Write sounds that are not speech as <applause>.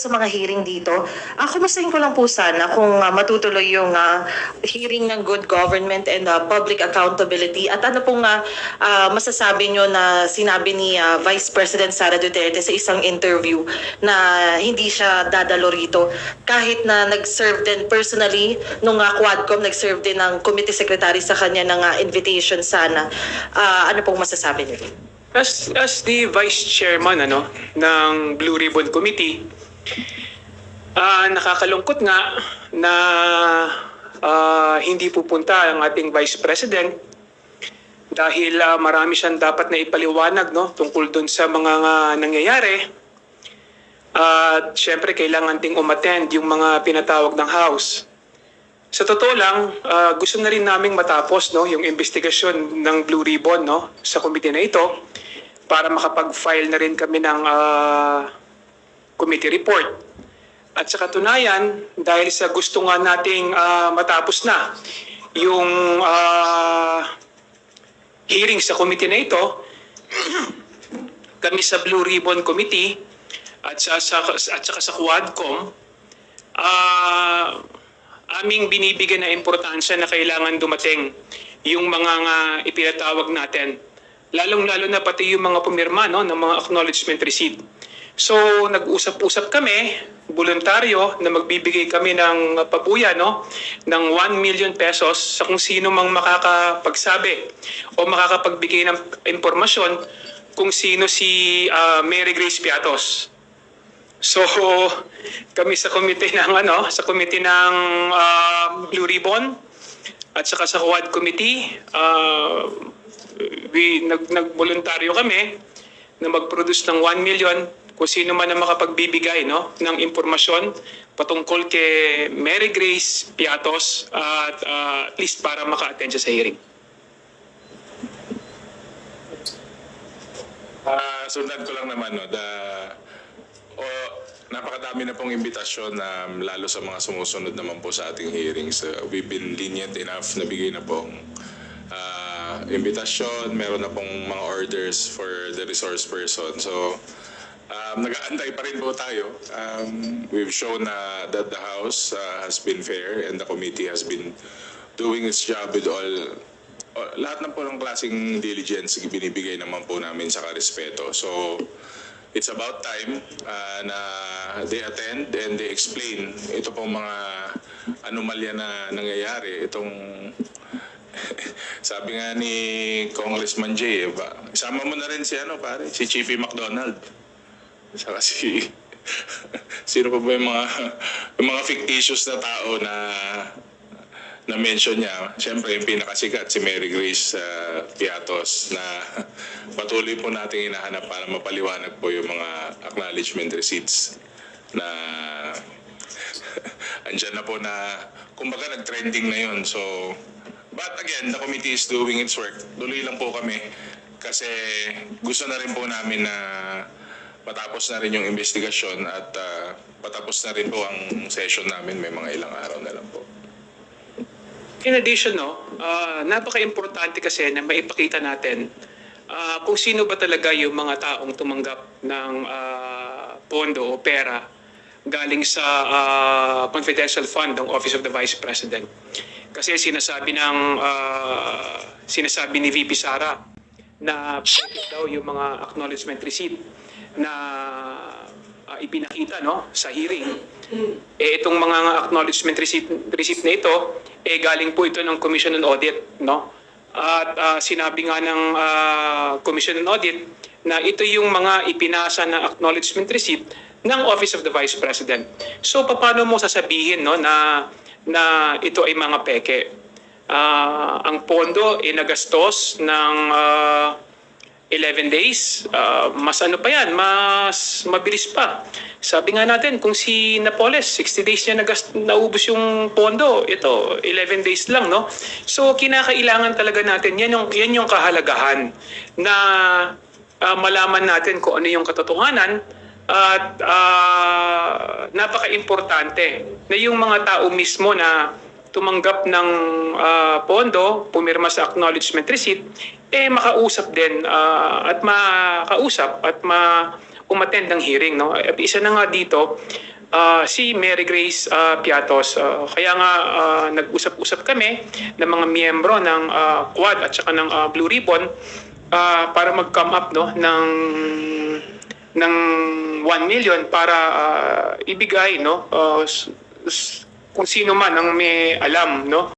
sa mga hearing dito. Uh, kumustahin ko lang po sana kung ah, matutuloy yung ah, hearing ng good government and ah, public accountability. At ano pong ah, ah, masasabi nyo na sinabi ni ah, Vice President Sara Duterte sa isang interview na hindi siya dadalo rito kahit na nag-serve din personally nung ah, Quadcom, nag-serve din ng committee secretary sa kanya ng ah, invitation sana. Ah, ano pong masasabi niyo? As, as the Vice Chairman ano, ng Blue Ribbon Committee, ah nakakalungkot nga na ah, hindi pupunta ang ating Vice President dahil ah, marami siyang dapat na ipaliwanag no, tungkol dun sa mga nga nangyayari. At syempre kailangan ding umattend yung mga pinatawag ng House. Sa totoo lang, ah, gusto na rin naming matapos no, yung investigasyon ng Blue Ribbon no, sa committee na ito para makapag-file na rin kami ng ah, committee report. At sa katunayan, dahil sa gusto nga nating ah, matapos na yung ah, hearing sa committee na ito, kami sa Blue Ribbon Committee at sa, sa at saka sa Quadcom, ah aming binibigyan na importansya na kailangan dumating yung mga nga ipinatawag natin. Lalong-lalo na pati yung mga pumirma no, ng mga acknowledgement receipt. So, nag-usap-usap kami, voluntaryo, na magbibigay kami ng pabuya no, ng 1 million pesos sa kung sino mang makakapagsabi o makakapagbigay ng impormasyon kung sino si ah, Mary Grace Piatos. So, <laughs> kami sa committee <laughs> ng ano, sa committee ng ah, Blue Ribbon at saka sa Quad Committee, ah, we nag nagboluntaryo kami na mag-produce ng 1 million kung sino man ang makapagbibigay no ng impormasyon patungkol kay Mary Grace Piatos at ah, at least para maka-attend sa hearing. Ah, sundan ko lang naman no, the o napakadami na pong imbitasyon na lalo sa mga sumusunod naman po sa ating hearings. Uh, we've been lenient enough na bigay na pong ah, imbitasyon, meron na pong mga orders for the resource person. So um, nag-aantay pa rin po tayo. Um, we've shown na that the House uh, has been fair and the committee has been doing its job with all o, lahat ng po ng klaseng diligence binibigay naman po namin sa karespeto. So, it's about time ah, na they attend and they explain ito pong mga anomalya na nangyayari. Itong <laughs> sabi nga ni Congressman Jay, eh, ba, isama mo na rin si ano pare, si Chiefy McDonald. Saka si sino pa ba yung mga yung mga fictitious na tao na na mention niya, siyempre yung pinakasikat si Mary Grace uh, Piatos na patuloy po nating hinahanap para mapaliwanag po yung mga acknowledgement receipts na andyan na po na kumbaga nag-trending na yun. So, but again, the committee is doing its work. Tuloy lang po kami kasi gusto na rin po namin na patapos na rin yung investigasyon at uh, patapos na rin po ang session namin. May mga ilang araw na lang po. In addition, no, ah, napaka-importante kasi na maipakita natin ah, kung sino ba talaga yung mga taong tumanggap ng ah, pondo o pera galing sa ah, confidential fund ng Office of the Vice President. Kasi sinasabi ng ah, sinasabi ni VP Sara na daw yung mga acknowledgement receipt na ah, ipinakita no sa hearing eh itong mga acknowledgement receipt, receipt na ito eh galing po ito ng Commission on Audit no at ah, sinabi nga ng ah, Commission on Audit na ito yung mga ipinasa na acknowledgement receipt ng Office of the Vice President. So paano mo sasabihin no na na ito ay mga peke? Ah, ang pondo ay nagastos ng ah, 11 days, ah, mas ano pa yan, mas mabilis pa. Sabi nga natin, kung si Napoles, 60 days niya nagas, naubos yung pondo, ito, 11 days lang, no? So, kinakailangan talaga natin, yan yung, yan yung kahalagahan na ah, malaman natin kung ano yung katotohanan at ah, napaka-importante na yung mga tao mismo na tumanggap ng ah, pondo, pumirma sa acknowledgement receipt, eh makausap din ah, at makausap at ma umattend ng hearing. No? At isa na nga dito, ah, si Mary Grace ah, Piatos. Ah, kaya nga ah, nag-usap-usap kami ng mga miyembro ng ah, Quad at saka ng ah, Blue Ribbon ah, para mag-come up no, ng ng 1 million para ah, ibigay no s- kung sino man ang may alam no